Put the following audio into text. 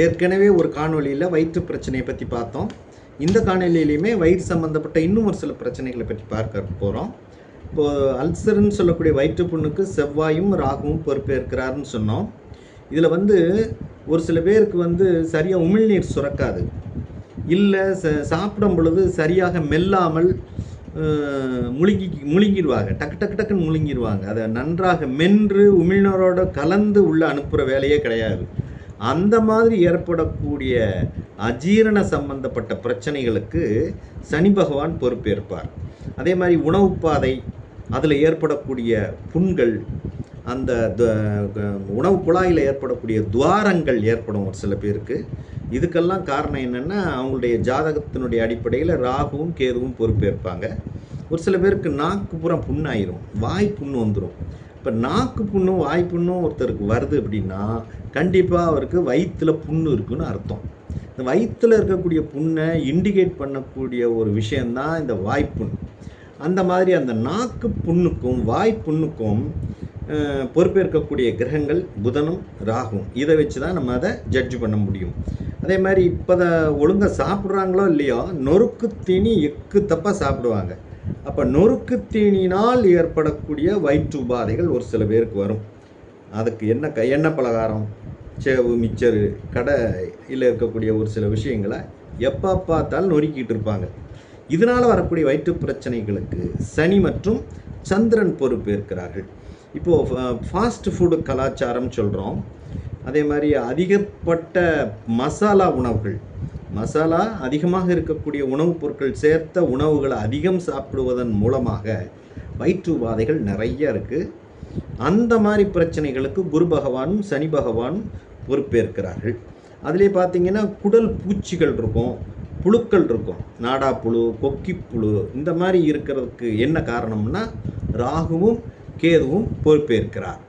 ஏற்கனவே ஒரு காணொளியில் வயிற்று பிரச்சனையை பற்றி பார்த்தோம். இந்த காணொலியிலையுமே வயிறு சம்மந்தப்பட்ட இன்னும் ஒரு சில பிரச்சனைகளை பற்றி பார்க்க போகிறோம் இப்போது அல்சர்னு சொல்லக்கூடிய வயிற்று புண்ணுக்கு செவ்வாயும் ராகுவும் பொறுப்பேற்கிறாருன்னு சொன்னோம். இதில் வந்து ஒரு சில பேருக்கு வந்து சரியாக உமிழ்நீர் சுரக்காது. இல்லை ச சாப்பிடும் பொழுது சரியாக மெல்லாமல் முழுங்கி முழுங்கிடுவாங்க. டக்கு டக்கு டக்குன்னு முழுங்கிடுவாங்க. அதை நன்றாக மென்று உமிழ்நீரோட கலந்து உள்ள அனுப்புகிற வேலையே கிடையாது. அந்த மாதிரி ஏற்படக்கூடிய அஜீரண சம்பந்தப்பட்ட பிரச்சனைகளுக்கு சனி பகவான் பொறுப்பேற்பார். அதே மாதிரி உணவு பாதை அதில் ஏற்படக்கூடிய புண்கள் அந்த த- உணவு குழாயில் ஏற்படக்கூடிய துவாரங்கள் ஏற்படும் ஒரு சில பேருக்கு. இதுக்கெல்லாம் காரணம் என்னென்னா அவங்களுடைய ஜாதகத்தினுடைய அடிப்படையில் ராகுவும் கேதுவும் பொறுப்பேற்பாங்க. ஒரு சில பேருக்கு நாக்குப்புறம் புண்ணாயிரும் வாய் புண்ணு வந்துடும் இப்போ நாக்கு புண்ணும் வாய் புண்ணும் ஒருத்தருக்கு வருது அப்படின்னா கண்டிப்பாக அவருக்கு வயிற்றில் புண்ணு இருக்குன்னு அர்த்தம். இந்த வயிற்றில் இருக்கக்கூடிய புண்ணை இண்டிகேட் பண்ணக்கூடிய ஒரு விஷயந்தான் இந்த வாய்ப்புண் அந்த மாதிரி அந்த நாக்கு புண்ணுக்கும் வாய் புண்ணுக்கும் பொறுப்பேற்கக்கூடிய கிரகங்கள் புதனும் ராகும் இதை வச்சு தான் நம்ம அதை ஜட்ஜ் பண்ண முடியும். அதே மாதிரி இப்போ ஒழுங்காக சாப்பிட்றாங்களோ இல்லையோ நொறுக்கு தீனி எக்கு தப்பாக சாப்பிடுவாங்க. அப்போ நொறுக்கு தீனினால் ஏற்படக்கூடிய வயிற்று உபாதைகள் ஒரு சில பேருக்கு வரும். அதுக்கு என்ன க எண்ணெய் பலகாரம்? சேவு மிச்சரு கடையில் இருக்கக்கூடிய ஒரு சில விஷயங்களை எப்போ பார்த்தாலும் நொறுக்கிட்டு இருப்பாங்க. இதனால் வரக்கூடிய வயிற்று பிரச்சனைகளுக்கு சனி மற்றும் சந்திரன் பொறுப்பேற்கிறார்கள். இப்போது ஃபாஸ்ட் ஃபுட்டு கலாச்சாரம் சொல்கிறோம் அதே மாதிரி அதிகப்பட்ட மசாலா உணவுகள். மசாலா அதிகமாக இருக்கக்கூடிய உணவுப் பொருட்கள் சேர்த்த உணவுகளை அதிகம் சாப்பிடுவதன் மூலமாக வயிற்று உபாதைகள் நிறைய இருக்குது அந்த மாதிரி பிரச்சனைகளுக்கு குரு பகவானும் சனி பகவானும் பொறுப்பேற்கிறார்கள். அதிலே பார்த்தீங்கன்னா குடல் பூச்சிகள் இருக்கும் புழுக்கள் இருக்கும். நாடாப்புழு கொக்கிப்புழு இந்த மாதிரி இருக்கிறதுக்கு என்ன காரணம்னா ராகுவும் கேதுவும் பொறுப்பேற்கிறார்.